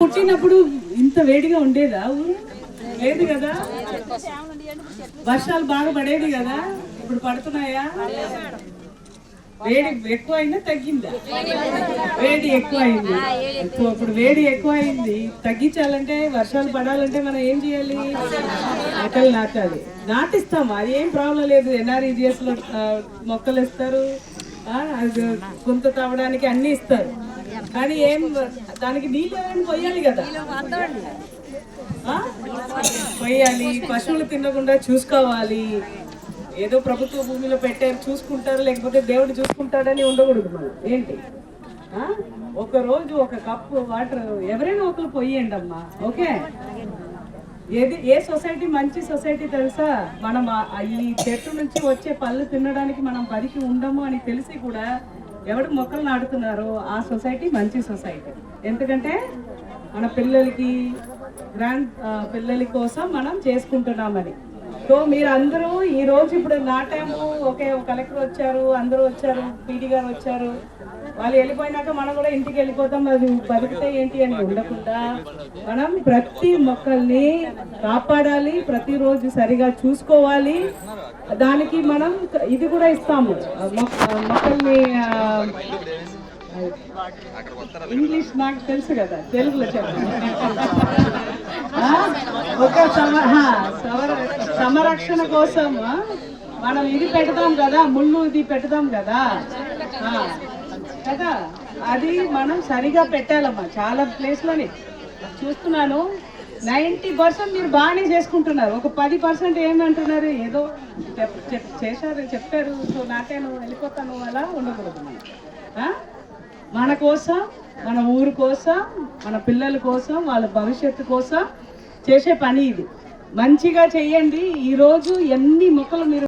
పుట్టినప్పుడు ఇంత వేడిగా ఉండేదా? లేదు కదా? వర్షాలు బాగా పడేది కదా? ఇప్పుడు పడుతున్నాయా? వేడి ఎక్కువ అయిందా తగ్గిందా? వేడి ఎక్కువ అయింది ఇప్పుడు వేడి ఎక్కువ అయింది తగ్గించాలంటే వర్షాలు పడాలంటే మనం ఏం చేయాలి? మొక్కలు నాటాలి. నాటిస్తాం. అది ఏం ప్రాబ్లం లేదు. ఎన్ఆర్ఈజిఎస్లో మొక్కలు ఇస్తారు గుంత తవ్వడానికి అన్ని ఇస్తారు. కానీ ఏం దానికి నీళ్ళు ఏమైనా పోయాలి కదా? ఆ? పోయాలి పశువులు తినకుండా చూసుకోవాలి. ఏదో ప్రభుత్వ భూమిలో పెట్టారు చూసుకుంటారు లేకపోతే దేవుడు చూసుకుంటాడని ఉండకూడదు మనం. ఏంటి? ఆ? ఒక రోజు ఒక కప్పు వాటర్ ఎవరైనా ఒకరు పోయండి అమ్మా ఓకే? ఏది ఏ సొసైటీ మంచి సొసైటీ తెలుసా? మనం ఈ చెట్టు నుంచి వచ్చే పళ్ళు తినడానికి మనం బతికి ఉండము అని తెలిసి కూడా ఎవడు మొక్కలు నాటుతున్నారో ఆ సొసైటీ మంచి సొసైటీ. ఎందుకంటే మన పిల్లలకి గ్రాండ్ పిల్లల కోసం మనం చేసుకుంటున్నామని. సో మీరు అందరూ ఈ రోజు ఇప్పుడు నాటాము ఓకే కలెక్టర్ వచ్చారు అందరూ వచ్చారు పీడి గారు వచ్చారు. వాళ్ళు వెళ్ళిపోయినాక మనం కూడా ఇంటికి వెళ్ళిపోతాం. అది బతికితే ఏంటి అని ఉండకుండా మనం ప్రతి మొక్కల్ని కాపాడాలి ప్రతిరోజు సరిగా చూసుకోవాలి. దానికి మనం ఇది కూడా ఇస్తాము. మొక్కల్ని ఇంగ్లీష్ నాకు తెలుసు కదా తెలుగులో చెప్పండి. ఒక సమ సంరక్షణ కోసం మనం ఇది పెడతాం కదా ముళ్ళు ఇది పెడతాం కదా. కదా? అది మనం సరిగా పెట్టాలమ్మా. చాలా ప్లేస్లోని. చూస్తున్నాను. నైంటీ పర్సెంట్ మీరు బాగానే చేసుకుంటున్నారు. ఒక పది పర్సెంట్ ఏమంటున్నారు ఏదో చేశారు చెప్పారు. సో నాటాను వెళ్ళిపోతాను అలా ఉండకూడదు మనం. ఆ? మన కోసం మన ఊరు కోసం మన పిల్లల కోసం వాళ్ళ భవిష్యత్తు కోసం చేసే పని ఇది. మంచిగా చెయ్యండి. ఈరోజు ఎన్ని మొక్కలు మీరు